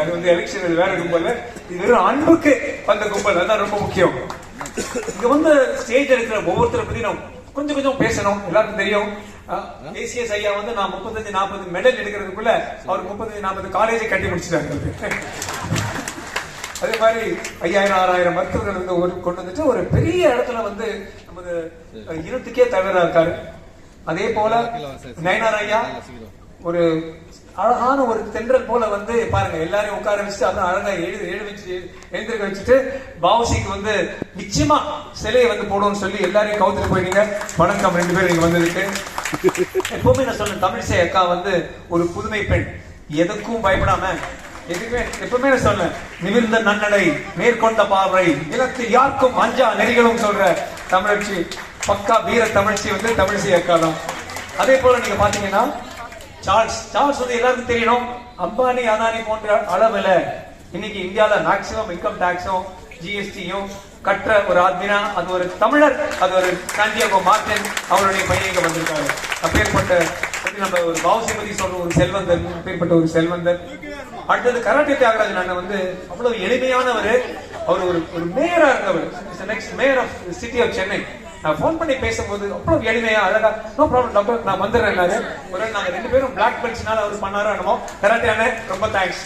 அது வந்து எலெக்ஷன் அது வேற கும்பல் இது வெறும் அன்புக்கு வந்த கும்பல். அதான் ரொம்ப முக்கியம். இங்க வந்து ஸ்டேஜ் இருக்கிற ஒவ்வொருத்தரை பத்தி நான் கொஞ்சம் கொஞ்சம் பேசணும். எல்லாருக்கும் தெரியும். ஏசிஎஸ் ஐயா வந்து நான் முப்பத்தஞ்சு நாற்பது மெடல் எடுக்கிறதுக்குள்ள அவர் முப்பத்தஞ்சு நாற்பது காலேஜை கட்டி முடிச்சிட்டாரு. அதே மாதிரி ஐயாயிரம் ஆறாயிரம் மருத்துவர்கள் வந்து ஒரு கொண்டு வந்துட்டு ஒரு பெரிய இடத்துல வந்து நமது இனத்துக்கே தலைவரா இருக்காரு. அதே போல நயனார் ஐயா ஒரு அழகான ஒரு தென்றல் போல வந்து பாருங்க எல்லாரையும் உட்கார வச்சுட்டு அப்புறம் அழகா எழுதி எழு வச்சு எழுந்திருக்க வச்சுட்டு பாவுசிக்கு வந்து நிச்சயமா சிலையை வந்து போடுவோம்னு சொல்லி எல்லாரையும் கவுத்துட்டு போயிட்டீங்க வணக்கம் ரெண்டு பேரும் இங்க வந்ததுக்கு எப்பவுமே நான் சொல்றேன் தமிழிசை அக்கா வந்து ஒரு புதுமை பெண். எதுக்கும் பயப்படாம எதுக்குமே எப்பவுமே நான் சொல்றேன் நிமிர்ந்த நன்னடை மேற்கொண்ட பார்வை நிலத்தில் யாருக்கும் அஞ்சா நெறிகளும் சொல்ற தமிழச்சி பக்கா வீர தமிழ்ச்சி வந்து தமிழிசை அக்கா தான். அதே போல நீங்க பாத்தீங்கன்னா சார்ல்ஸ் சார்ல்ஸ் வந்து எல்லாருக்கும் தெரியணும். அம்பானி அதானி போன்ற அளவுல இன்னைக்கு இந்தியாவில் மேக்சிமம் இன்கம் டாக்ஸும் ஜிஎஸ்டியும் கற்ற ஒரு ஆத்மினா அது ஒரு தமிழர் அது ஒரு சாண்டியாகோ மார்டின் அவருடைய பையன் வந்திருக்காரு. அப்பேற்பட்ட பத்தி நம்ம ஒரு பாவசி பத்தி சொல்ற ஒரு செல்வந்தர் அப்பேற்பட்ட ஒரு செல்வந்தர். அடுத்தது கராட்டே தியாகராஜன் அண்ணன் வந்து அவ்வளவு எளிமையானவர். அவர் ஒரு ஒரு மேயரா இருந்தவர். Next mayor of city of Chennai நான் ஃபோன் பண்ணி பேசும்போது அவ்வளவு எளிமையா அழகா நோ ப்ராப்ளம் டாக்டர் நான் வந்துடுறேன் ஒரு நாள் நாங்க ரெண்டு பேரும் பிளாக் பெல்ட்ஸ்னால அவர் பண்ணாரோ என்னமோ கராட்டியான ரொம்ப தேங்க்ஸ்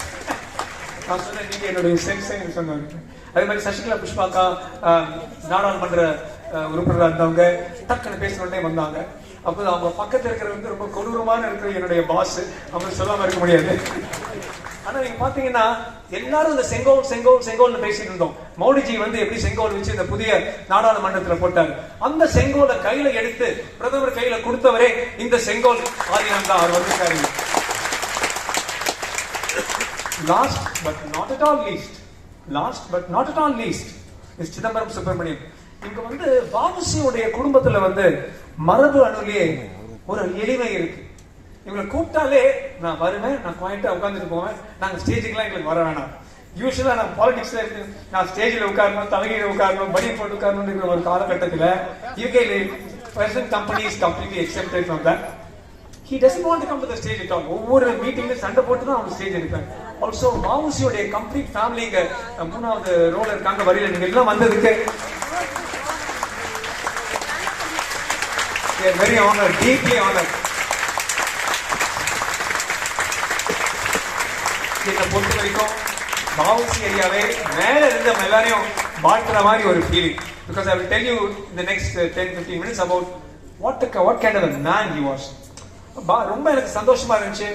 நான் சொன்னேன் நீங்க என்னுடைய சென்ஸ் சொன்னாங்க அதே மாதிரி சசிகலா புஷ்பாக்கா நாடாளுமன்ற உறுப்பினராக இருந்தவங்க டக்குன்னு பேசின வந்தாங்க. அப்போ அவங்க பக்கத்தில் இருக்கிற வந்து ரொம்ப கொடூரமான இருக்கிற என்னுடைய பாஸ் அவங்க சொல்லாம இருக்க முடியாது. ஆனா நீங்க பாத்தீங்கன்னா எல்லாரும் இந்த செங்கோல் செங்கோல் செங்கோல்னு பேசிட்டு இருந்தோம். மோடிஜி வந்து எப்படி செங்கோல் வச்சு இந்த புதிய நாடாளுமன்றத்துல போட்டார்? அந்த செங்கோலை கையில எடுத்து பிரதமர் கையில கொடுத்தவரே இந்த செங்கோல் ஆதீனம் தான். அவர் வந்திருக்காரு. Last but not at all least last but not at all least is Chidambaram Subramaniam இங்க வந்து பாபுசியுடைய குடும்பத்துல வந்து மரபு அணுலே ஒரு எளிமை இருக்கு. இவங்களை கூப்பிட்டாலே நான் வருவேன் நான் குவாயிட்டா உட்காந்துட்டு போவேன். நாங்க ஸ்டேஜுக்குலாம் எங்களுக்கு வர வேணாம். யூஸ்வலா நான் பாலிடிக்ஸ்ல இருக்கு நான் ஸ்டேஜில் உட்காரணும் தலைகீழ உட்காரணும் படி போட்டு உட்காரணும்ன்ற ஒரு காலகட்டத்தில் யூகேல present company is completely excepted from that he doesn't want to come to the stage ஒவ்வொரு மீட்டிங்ல சண்டை போட்டு தான் அவங்க ஸ்டேஜ் எடுப்பேன் ஆல்சோ மாவுசியோடைய கம்ப்ளீட் ஃபேமிலி இங்க மூணாவது ரோல் இருக்காங்க வரியில நீங்க எல்லாம் வந்ததுக்கு. வெரி ஆனர் டீப்லி ஆனர் என்னை பொறுத்த வரைக்கும் மாவுசி ஏரியாவே மேல இருந்து நம்ம எல்லாரையும் வாழ்த்துற மாதிரி ஒரு feeling because I will tell you இந்த next ten fifteen minutes about what what kind of man you was ரொம்ப எனக்கு சந்தோஷமா இருந்துச்சு.